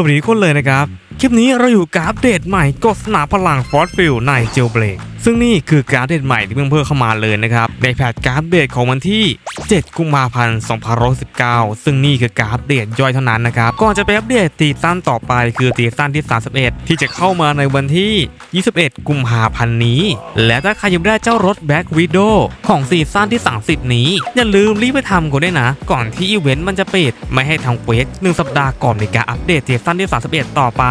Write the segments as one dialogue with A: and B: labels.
A: สวัสดีทุกคนเลยนะครับ คลิปนี้เราอยู่กับอัปเดตใหม่กดสนามพลังฟอสฟิลในเจลเบรกซึ่งนี่คือการเดตใหม่ที่เพิ่งเพิ่มเข้ามาเลยนะครับในแพทการอัปเดตของวันที่ 7 กุมภาพันธ์2519 ซึ่งนี่คือการเดตย่อยเท่านั้นนะครับก่อนจะไปอัปเดตซีซั่นต่อไปคือซีซั่นที่ 31 ที่จะเข้ามาในวันที่ 21 กุมภาพันธ์นี้ และถ้าใครยังไม่ได้เจ้ารถแบ็กวิดโอของซีซั่นที่ 30 นี้ อย่าลืมรีบไปทำกันด้วยนะ ก่อนที่อีเวนต์มันจะปิดไม่ให้ทำเควสหนึ่งสัปดาห์ก่อนในการอัปเดตซีซั่นที่ 31 ต่อไป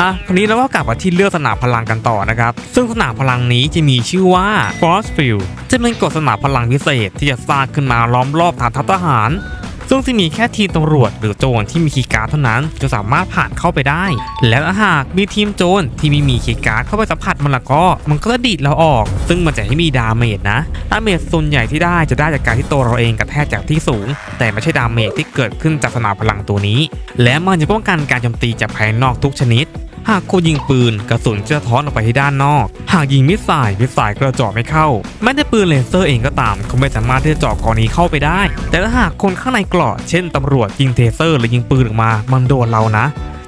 A: อะคราวนี้เราก็กลับมาที่เลือกสนามพลังกันต่อนะครับซึ่งสนามพลังนี้จะมีชื่อว่า Force Field จะเป็นกฎสนามพลังพิเศษที่จะสร้างขึ้นมาล้อมรอบฐานทัพทหาร ซึ่งจะมีแค่ทีมตำรวจหรือโจรที่มีคีย์การ์ดเท่านั้นจะสามารถผ่านเข้าไปได้ และถ้าหากมีทีมโจรที่ไม่มีคีย์การ์ดเข้าไปสัมผัสมันละก็ มันก็จะดีดเราออก ซึ่งมันจะให้มีดาเมจนะดาเมจส่วนใหญ่ที่ได้จะได้จากการที่ตัวเราเองกระแทกจากที่สูง แต่ไม่ใช่ดาเมจที่เกิดขึ้นจากสนามพลังตัวนี้ และมันจะป้องกันการโจมตีจากภายนอกทุกชนิด หากคุณยิงปืนกระสุนจะท้อนออกไปที่ด้านนอก หากยิงมิสไซล์มิสไซล์ก็จะเจาะไม่เข้าแม้แต่ปืนเลเซอร์เองก็ตามก็ไม่สามารถที่จะเจาะกรณีเข้าไปได้ แต่ถ้าหากคนข้างในกรอดเช่นตำรวจยิงเทเซอร์หรือยิงปืนออกมามันโดนเรานะ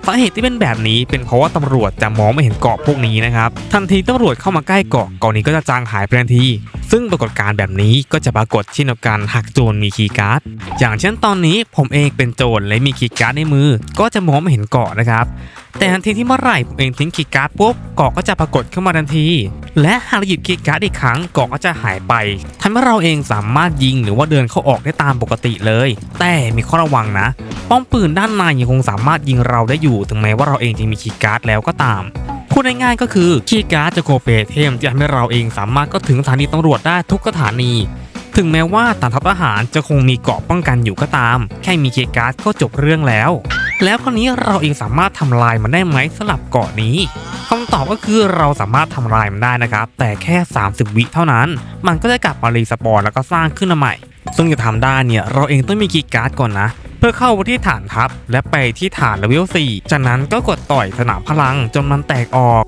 A: สาเหตุที่เป็นแบบนี้เป็นเพราะว่าตำรวจจะมองไม่เห็นเกาะพวกนี้นะครับ ทันทีตำรวจเข้ามาใกล้เกาะเกาะนี้ก็จะจางหายไปทันที ซึ่งปรากฏการณ์แบบนี้ก็จะปรากฏเช่นเดียวกันหากโจรมีคีย์การ์ด อย่างเช่นตอนนี้ผมเองเป็นโจรและมีคีย์การ์ดในมือ ก็จะมองไม่เห็นเกาะนะครับแต่ทันทีที่เมื่อไหร่ผมเองทิ้งคีย์การ์ดปุ๊บเกาะก็จะปรากฏขึ้นมาทันที และหากหยิบคีย์การ์ดอีกครั้งเกาะก็จะหายไปทำให้เราเองสามารถยิงหรือว่าเดินเข้าออกได้ตามปกติเลย แต่มีข้อระวังนะ ป้อมปืนด้านในยังคงสามารถยิงเราได้อยู่ถึงแม้ว่าเราเองจะมีคีย์การ์ดแล้วก็ตาม พูดง่ายๆก็คือคีย์การ์ดจะโคเฟเทมที่ทำให้เราเองสามารถก็ถึงสถานีตำรวจได้ทุกสถานี ถึงแม้ว่าฐานทัพทหารจะคงมีเกราะป้องกันอยู่ก็ตาม แค่มีคีย์การ์ดก็จบเรื่องแล้ว แล้วคราวนี้เราเองสามารถทำลายมันได้ไหมสลับเกาะนี้คำตอบก็คือเราสามารถทำลายมันได้นะครับ แต่แค่ 30 วิเท่านั้น มันก็จะกลับมารีสปอนแล้วก็สร้างขึ้นมาใหม่ ซึ่งจะทำได้เนี่ยเราเองต้องมีคีย์การ์ดก่อนนะ พื่อเข้าไปที่ฐานทัพ และไปที่ฐานเลเวล4จากนั้นก็กดต่อยสนามพลังจนมันแตกออก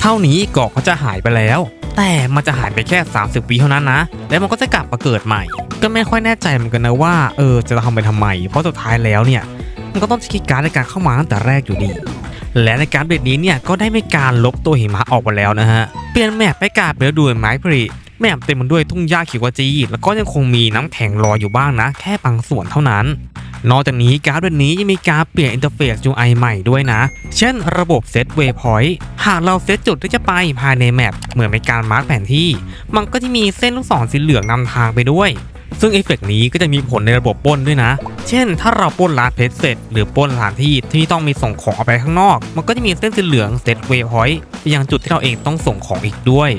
A: เท่านี้เกาะก็จะหายไปแล้ว แต่มันจะหายไปแค่ 30วิเท่านั้นนะ แล้วมันก็จะกลับมาเกิดใหม่ ก็ไม่ค่อยแน่ใจเหมือนกันนะว่าเออจะทำไปทำไม เพราะสุดท้ายแล้วเนี่ย มันก็ต้องคีย์การในการเข้ามาตั้งแต่แรกอยู่ดี และในการเบรดนี้เนี่ยก็ได้ไม่การลบตัวหิมะออกไปแล้วนะฮะ เปลี่ยนแมปไปกาเปลือด้วยไม้ผลิ แมปเต็มไปด้วยทุ่งหญ้าเขียวจี แล้วก็ยังคงมีน้ำแข็งรออยู่บ้างนะ แค่บางส่วนเท่านั้น นอกจากนี้การ์ดเบรดนี้ยังมีการเปลี่ยนอินเทอร์เฟซ UI ใหม่ด้วยนะ เช่นระบบเซตเวย์พอยต์หากเราเซตจุดที่จะไปภายในแมปเหมือนเป็นการมาร์กแผนที่ มันก็จะมีเส้นลูกศรสีเหลืองนำทางไปด้วยซึ่งเอฟเฟกต์นี้ก็จะมีผลในระบบป้นด้วยนะ เช่น ถ้าเราป้นร้านเพชรเสร็จ หรือป้นสถานที่ที่ต้องมีส่งของออกไปข้างนอก มันก็จะมีเส้นสีเหลืองเซตเวย์พอยต์ไปยังจุดที่เราเองต้องส่งของอีกด้วย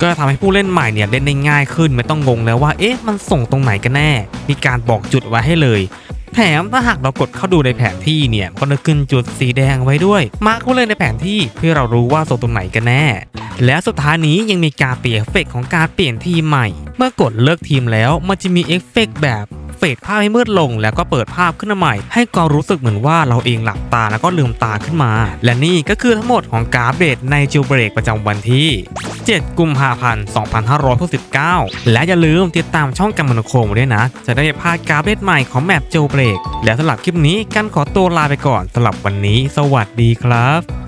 A: ก็จะทำให้ผู้เล่นใหม่เนี่ยเล่นได้ง่ายขึ้นไม่ต้องงงแล้วว่าเอ๊ะมันส่งตรงไหนกันแน่ มีการบอกจุดไว้ให้เลยแถมถ้าหากเรากดเข้าดูในแผนที่เนี่ยก็จะขึ้นจุดสีแดงไว้ด้วย มาร์กไว้เลยในแผนที่เพื่อเรารู้ว่าส่งตรงไหนกันแน่ และสุดท้ายนี้ยังมีการเปลี่ยนเอฟเฟกต์ของการเปลี่ยนทีมใหม่ เมื่อกดเลือกทีมแล้วมันจะมีเอฟเฟกต์แบบ เฟดภาพให้มืดลง แล้วก็เปิดภาพขึ้นมาใหม่ ให้ความรู้สึกเหมือนว่าเราเองหลับตาแล้วก็ลืมตาขึ้นมา และนี่ก็คือทั้งหมดของการเบรในจิวเบรกประจำวันที่ 7 กุมภาพันธ์ 2569 และอย่าลืมติดตามช่องกัมมันโคมด้วยนะ จะได้ไม่พลาดการเบรใหม่ของแมปจิวเบรกและสำหรับคลิปนี้กันขอตัวลาไปก่อนสำหรับวันนี้ สวัสดีครับ